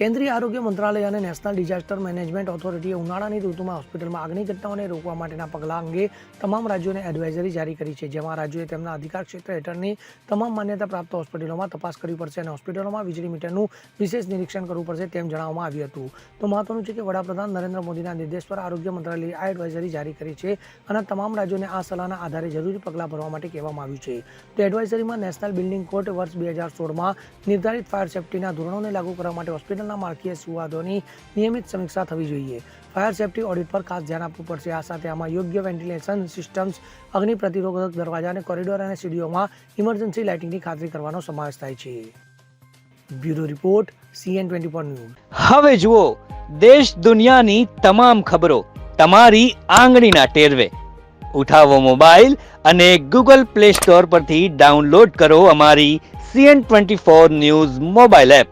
કેન્દ્રીય આરોગ્ય મંત્રાલય અને નેશનલ ડિઝાસ્ટર મેનેજમેન્ટ ઓથોરિટીએ ઉનાળાની ઋતુમાં હોસ્પિટલમાં આગની ઘટનાઓને રોકવા માટેના પગલાં અંગે તમામ રાજ્યોને એડવાઇઝરી જારી કરી છે, જેમાં રાજ્યોએ તેમના અધિકાર ક્ષેત્ર હેઠળની તમામ માન્યતા પ્રાપ્ત હોસ્પિટલોમાં તપાસ કરવી પડશે અને હોસ્પિટલોમાં વીજળી મીટરનું વિશેષ નિરીક્ષણ કરવું પડશે તેમ જણાવવામાં આવ્યું હતું. તો મહત્વનું છે કે વડાપ્રધાન નરેન્દ્ર મોદીના નિર્દેશ પર આરોગ્ય મંત્રાલયે આ એડવાઇઝરી જારી કરી છે અને તમામ રાજ્યોને આ સલાહના આધારે જરૂરી પગલાં ભરવા માટે કહેવામાં આવ્યું છે. તો એડવાઇઝરીમાં નેશનલ બિલ્ડિંગ કોડ વર્ષ બે હજાર સોળમાં નિર્ધારિત ફાયર સેફ્ટીના ધોરણોને લાગુ કરવા માટે હોસ્પિટલના માળખીય સુવાદોની નિયમિત સમીક્ષા થવી જોઈએ. ફાયર સેફ્ટી ઓડિટ પર ખાસ ધ્યાન આપવું પડશે. આ સાથે આમાં યોગ્ય વેન્ટિલેશન સિસ્ટમ્સ, અગ્નિ પ્રતિરોધક દરવાજા અને કોરિડોર અને સીડીઓમાં ઇમરજન્સી લાઇટિંગની ખાતરી કરવાનો સમાવેશ થાય છે. Bureau report, C N twenty four news. હવે જુઓ, દેશ દુનિયાની તમામ ખબરો તમારી આંગળીના ટેરવે. ઉઠાવો મોબાઈલ અને ગૂગલ પ્લે સ્ટોર પરથી ડાઉનલોડ કરો અમારી C N twenty four news mobile app.